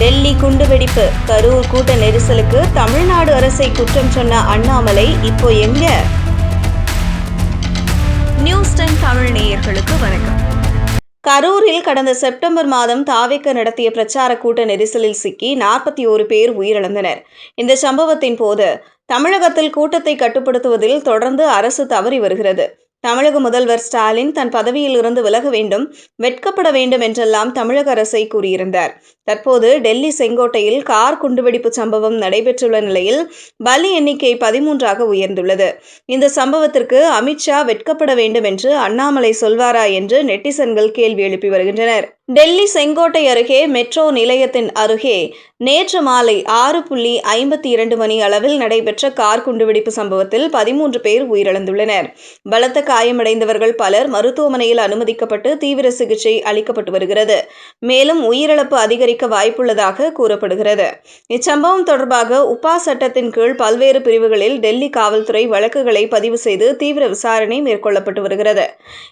டெல்லி குண்டுவெடிப்பு. கரூர் கூட்ட நெரிசலுக்கு தமிழ்நாடு அரசை குற்றம் சொன்ன அண்ணாமலை இப்போ எங்க? நியூஸ் டென் தமிழ் நேயர்களுக்கு வணக்கம். கரூரில் கடந்த செப்டம்பர் மாதம் தாவேக்க நடத்திய பிரச்சார கூட்ட நெரிசலில் சிக்கி நாற்பத்தி ஒரு பேர் உயிரிழந்தனர். இந்த சம்பவத்தின் போது தமிழகத்தில் கூட்டத்தை கட்டுப்படுத்துவதில் தொடர்ந்து அரசு தவறி வருகிறது. தமிழக முதல்வர் ஸ்டாலின் தன் பதவியில் இருந்து விலக வேண்டும் வெட்கப்பட வேண்டும் என்றெல்லாம் தமிழக அரசை கூறியிருந்தார். தற்போது டெல்லி செங்கோட்டையில் கார் குண்டுவெடிப்பு சம்பவம் நடைபெற்றுள்ள நிலையில் பலி எண்ணிக்கை பதிமூன்றாக உயர்ந்துள்ளது. இந்த சம்பவத்திற்கு அமித்ஷா வெட்கப்பட வேண்டும் என்று அண்ணாமலை சொல்வாரா என்று நெட்டிசன்கள் கேள்வி எழுப்பி வருகின்றனர். டெல்லி செங்கோட்டை அருகே மெட்ரோ நிலையத்தின் அருகே நேற்று மாலை ஆறு புள்ளி ஐம்பத்தி இரண்டு மணி அளவில் நடைபெற்ற கார் குண்டுவெடிப்பு சம்பவத்தில் பதிமூன்று பேர் உயிரிழந்துள்ளனர். பலத்த காயமடைந்தவர்கள் பலர் மருத்துவமனையில் அனுமதிக்கப்பட்டு தீவிர சிகிச்சை அளிக்கப்பட்டு வருகிறது. மேலும் உயிரிழப்பு அதிகரிக்க வாய்ப்புள்ளதாக கூறப்படுகிறது. இச்சம்பவம் தொடர்பாக உப்பா சட்டத்தின் கீழ் பல்வேறு பிரிவுகளில் டெல்லி காவல்துறை வழக்குகளை பதிவு செய்து தீவிர விசாரணை மேற்கொள்ளப்பட்டு வருகிறது.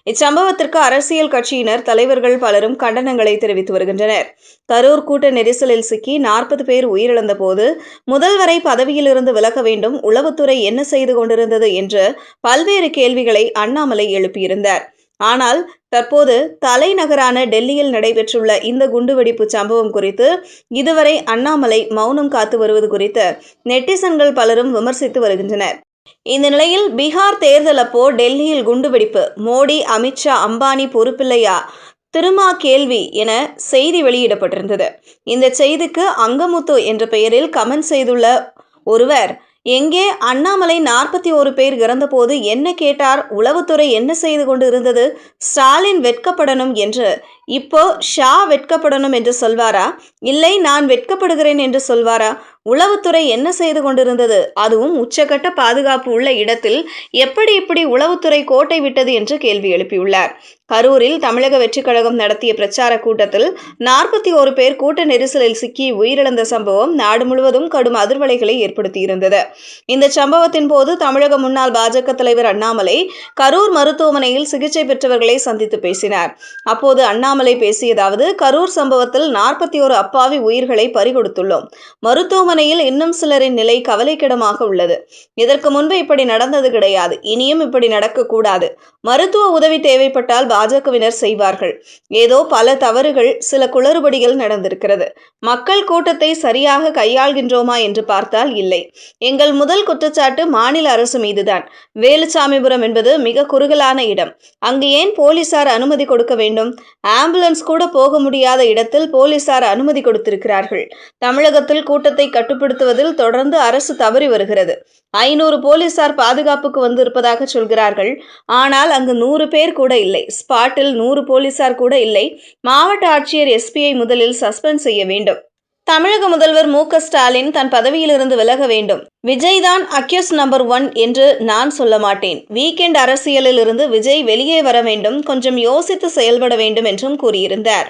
இச்சம்பவத்திற்கு அரசியல் கட்சியினர் தலைவர்கள் பலரும் கண்டனங்களை தெரிவித்து வருகின்றனர். கரூர் கூட்ட நெரிசலில் சிக்கி நாற்பது பேர் உயிரிழந்த போது முதல்வரை பதவியிலிருந்து விலக வேண்டும் உளவுத்துறை என்ன செய்து கொண்டிருந்தது என்று பல்வேறு கேள்விகளை அண்ணாமலை எழுப்பியிருந்தார். ஆனால் தற்போது தலைநகரான டெல்லியில் நடைபெற்றுள்ள இந்த குண்டுவெடிப்பு சம்பவம் குறித்து இதுவரை அண்ணாமலை மௌனம் காத்து வருவது குறித்து நெட்டிசன்கள் பலரும் விமர்சித்து வருகின்றனர். இந்த நிலையில் பீகார் தேர்தல் அப்போ டெல்லியில் குண்டுவெடிப்பு. மோடி அமித்ஷா அம்பானி பொறுப்பில்லையா? திருமா கேள்வி என செய்தி வெளியிடப்பட்டிருந்தது. இந்த செய்திக்கு அங்கமுத்து என்ற பெயரில் கமெண்ட் செய்துள்ள ஒருவர் எங்கே அண்ணாமலை நாற்பத்தி ஒரு பேர் இறந்தபோது என்ன கேட்டார்? உளவுத்துறை என்ன செய்து கொண்டு இருந்தது ஸ்டாலின் வெட்கப்படணும் என்று. இப்போ ஷா வெட்கப்படணும் என்று சொல்வாரா? இல்லை நான் வெட்கப்படுகிறேன் என்று சொல்வாரா? உளவுத்துறை என்ன செய்து கொண்டிருந்தது? அதுவும் உச்சகட்ட பாதுகாப்பு உள்ள இடத்தில் எப்படி இப்படி உளவுத்துறை கோட்டை விட்டது என்று கேள்வி எழுப்பியுள்ளார். கரூரில் தமிழக வெற்றிக் கழகம் நடத்திய பிரச்சார கூட்டத்தில் நாற்பத்தி ஒரு பேர் கூட்ட நெரிசலில் சிக்கி உயிரிழந்த சம்பவம் நாடு முழுவதும் கடும் அதிர்வலைகளை ஏற்படுத்தியிருந்தது. இந்த சம்பவத்தின் போது தமிழக முன்னாள் பாஜக தலைவர் அண்ணாமலை கரூர் மருத்துவமனையில் சிகிச்சை பெற்றவர்களை சந்தித்து பேசினார். அப்போது அண்ணாமலை பேசியதாவது கரூர் சம்பவத்தில் நாற்பத்தி ஒரு அப்பாவி உயிர்களை பறிகொடுத்துள்ளோம். மருத்துவமனை மருத்துவமனையில் இன்னும் சிலரின் நிலை கவலைக்கிடமாக உள்ளது. இதற்கு முன்பு இப்படி நடந்தது கிடையாது. இனியும் இப்படி நடக்கக்கூடாது. மருத்துவ உதவி தேவைப்பட்டால் பாஜகவினர் செய்வார்கள். ஏதோ பல தவறுகள் சில குளறுபடிகள் நடந்திருக்கிறது. மக்கள் கூட்டத்தை சரியாக கையாள்கின்றோமா என்று பார்த்தால் இல்லை. எங்கள் முதல் குற்றச்சாட்டு மாநில அரசு மீதுதான். வேலுசாமிபுரம் என்பது மிக குறுகலான இடம். அங்கு ஏன் போலீசார் அனுமதி கொடுக்க வேண்டும்? ஆம்புலன்ஸ் கூட போக முடியாத இடத்தில் போலீசார் அனுமதி கொடுத்திருக்கிறார்கள். தமிழகத்தில் கூட்டத்தை கட்டு கட்டுப்படுத்துவதில் தொடர்ந்து அரசு தவறி வருகிறது. ஐநூறு போலீசார் பாதுகாப்புக்கு வந்து இருப்பதாக சொல்கிறார்கள். ஆனால் அங்கு நூறு பேர் கூட இல்லை. ஸ்பாட்டில் நூறு போலீசார் கூட இல்லை. மாவட்ட ஆட்சியர் எஸ்பியை முதலில் சஸ்பெண்ட் செய்ய வேண்டும். தமிழக முதல்வர் மு ஸ்டாலின் தன் பதவியிலிருந்து விலக வேண்டும். விஜய் தான் அக்யூஸ் நம்பர் ஒன் என்று நான் சொல்ல மாட்டேன். வீக்கெண்ட் அரசியலில் இருந்து விஜய் வெளியே வர வேண்டும். கொஞ்சம் யோசித்து செயல்பட வேண்டும் என்றும் கூறியிருந்தார்.